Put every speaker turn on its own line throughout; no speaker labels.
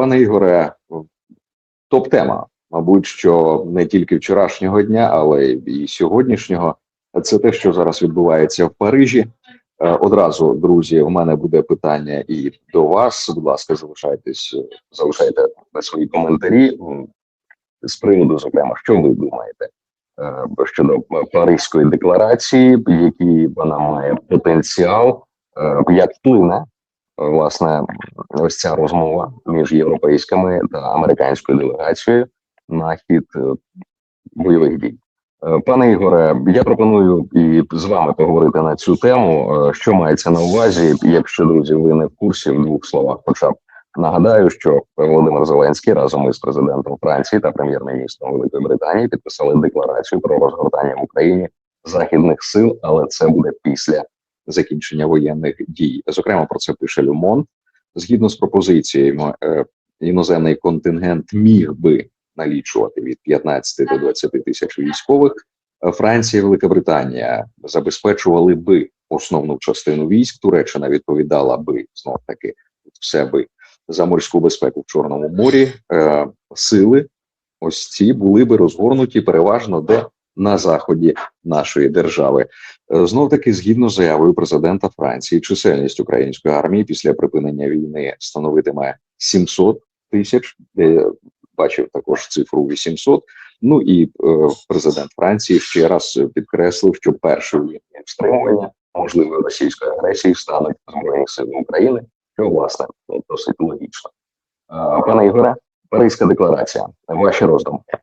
Пане Ігоре, топ-тема, мабуть, що не тільки вчорашнього дня, але і сьогоднішнього. Це те, що зараз відбувається в Парижі. Е, Одразу, друзі, в мене буде питання і до вас. Будь ласка, залишайтесь, залишайте свої коментарі з приводу, зокрема, що ви думаєте е, щодо Паризької декларації, який вона має потенціал, е, як вплине власне ось ця розмова між європейськими та американською делегацією на хід е, бойових дій. Е, Пане Ігоре, я пропоную і з вами поговорити на цю тему. Е, Що мається на увазі, якщо друзі, ви не в курсі в двох словах, хоча б нагадаю, що Володимир Зеленський разом із президентом Франції та прем'єр-міністром Великої Британії підписали декларацію про розгортання в Україні західних сил, але це буде після закінчення воєнних дій. Зокрема, про це пише Люмон. Згідно з пропозиціями, е, іноземний контингент міг би налічувати від 15 до 20 тисяч військових. Е, Франція і Велика Британія забезпечували би основну частину військ. Туреччина відповідала би знов таки все би за морську безпеку в Чорному морі. Е, сили ось ці були би розгорнуті переважно де на заході нашої держави. Е, Знов таки, згідно з заявою президента Франції, чисельність української армії після припинення війни становитиме 700 тисяч. Де бачив також цифру 800. Ну і е, президент Франції ще раз підкреслив, що першою лінією стримування можливої російської агресії стануть збройні сили України, що власне досить логічно. Е, Пане Ігоре, Паризька декларація. Ваші роздумки.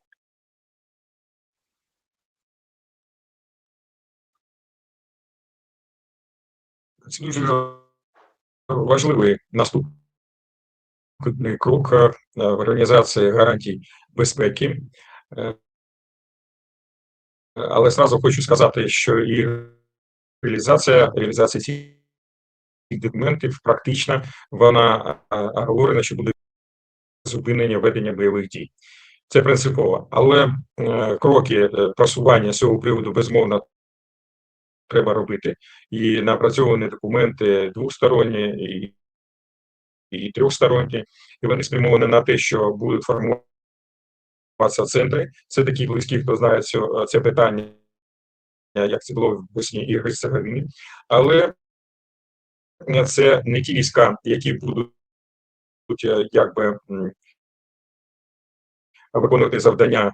Це дуже важливий наступний крок е, в організації гарантій безпеки. Е, Але зразу хочу сказати, що і реалізація реалізація цих документів практично вона е, говорена, що буде зупинення ведення бойових дій. Це принципово. Але е, кроки просування цього приводу безмовно треба робити. І напрацьовані документи двосторонні і, і трьохсторонні, і вони спрямовані на те, що будуть формуватися центри. Це такі близькі, хто знає цю, це питання, як це було в Босній і Герцеговині. Але це не ті війська, які будуть е, якби виконувати завдання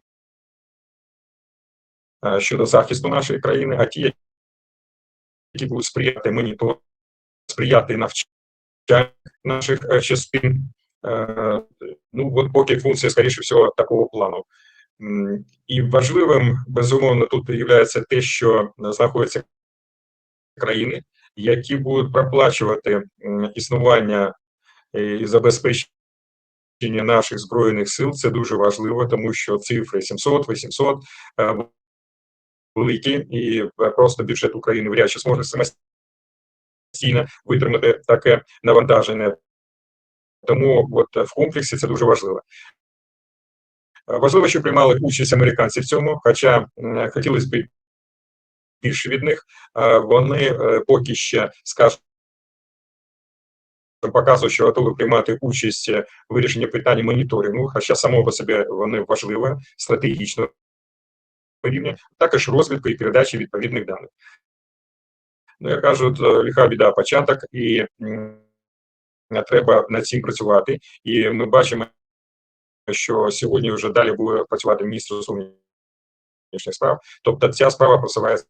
е, щодо захисту нашої країни, а ті, які будуть сприяти монітору, сприяти навчанню наших е, частин. Е, Ну, от поки функція, скоріше всього, такого плану. І важливим, безумовно, тут є те, що знаходяться країни, які будуть проплачувати існування е, і забезпечення наших збройних сил. Це дуже важливо, тому що цифри 700, 800 е, великі, і просто бюджет України вряд чи зможе самостійно витримати таке навантаження. Тому от в комплексі це дуже важливо. Е, Важливо, що приймали участь американці в цьому, хоча хотілося б більше від них. Е, Вони е, поки ще скажімо, показують, що готові приймати участь в вирішенні питань моніторингу, хоча само по собі вони важливі стратегічно рівня, також розвідку і передачі відповідних даних. Ну, як кажуть, е, лиха біда початок, і треба над цим працювати. І ми бачимо, що сьогодні вже далі буде працювати міністр зовнішніх справ. Тобто ця справа просувається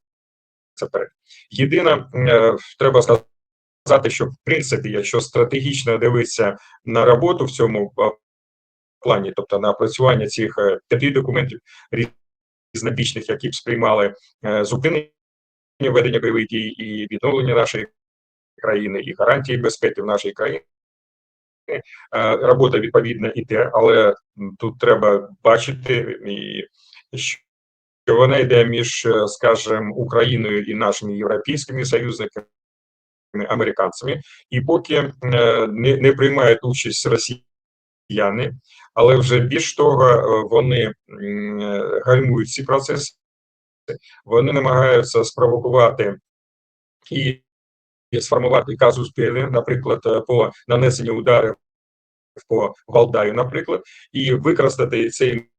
вперед. Єдине, е, треба сказати, що в принципі, якщо стратегічно дивитися на роботу в цьому плані, тобто на опрацювання цих е, п'яти документів різнобічних, які б сприймали е, зупинення ведення бойових дій і відновлення нашої країни, і гарантії безпеки в нашій країні. Е, Робота відповідна іде, але тут треба бачити, що вона йде між, е, скажімо, Україною і нашими європейськими союзниками, американцями, і поки не, приймають участь росіяни, але вже більш того, е, вони гальмують ці процеси, вони намагаються спровокувати і сформувати казус белли, наприклад, е, по нанесенню ударів по Валдаю, наприклад, і використати цей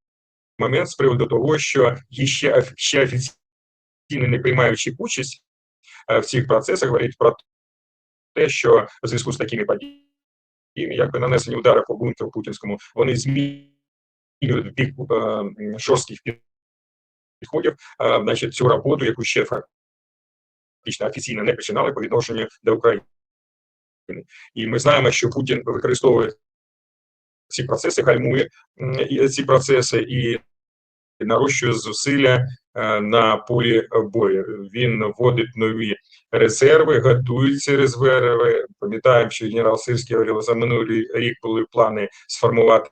момент з приводу того, що ще, ще офіційно не приймаючи участь е, в цих процесах, говорить про те, що в зв'язку з такими подіями, якби нанесені удари по бункеру путінському, вони змінюють бік е, жорстких підходів, е, значить, цю роботу, яку ще фактично офіційно не починали по відношенню до України. І ми знаємо, що Путін використовує ці процеси, гальмує ці процеси і нарощує зусилля на полі бою. Він вводить нові резерви, ці резерви. Пам'ятаємо, що генерал Сирський говорив, за минулий рік були плани сформувати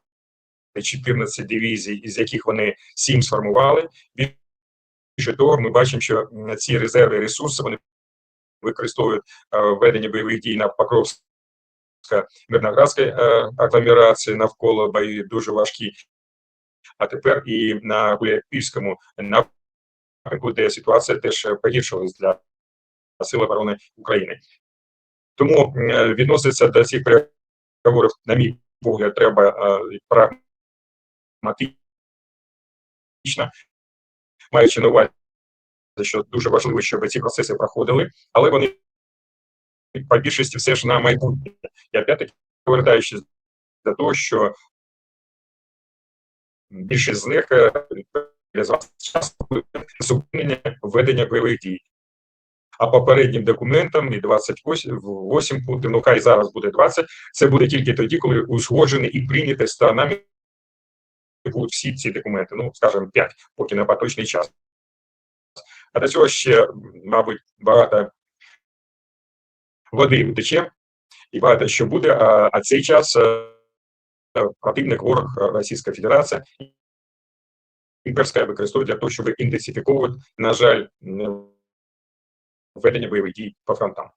14 дивізій, із яких вони 7 сформували. Більше того, ми бачимо, що ці резерви, ресурси вони використовують е, ведення бойових дій на Покровськ Мирноградської е, агломерації навколо бої дуже важкі. А тепер і на Гуляйпільському напрямку, де ситуація теж погіршилась для Сил оборони України. Тому е, відноситься до цих переговорів, на мій погляд, треба е, прагматично, маючи на увазі, що дуже важливо, щоб ці процеси проходили, але вони по більшості все ж на майбутнє. І опять-таки, повертаючись до того, що більшість з них е, реалізувалася часто зупинення ведення бойових дій. А попереднім документам і 28 пунктів, ну хай зараз буде 20, це буде тільки тоді, коли узгоджені і прийняті сторонами всі ці документи, ну, скажімо, 5, поки на поточний час. А до цього ще, мабуть, багато води втече, і багато що буде, а, а цей час е, противник, ворог е, Російська Федерація, імперська використовує для того, щоб інтенсифіковувати, на жаль, ведення бойових дій по фронтам.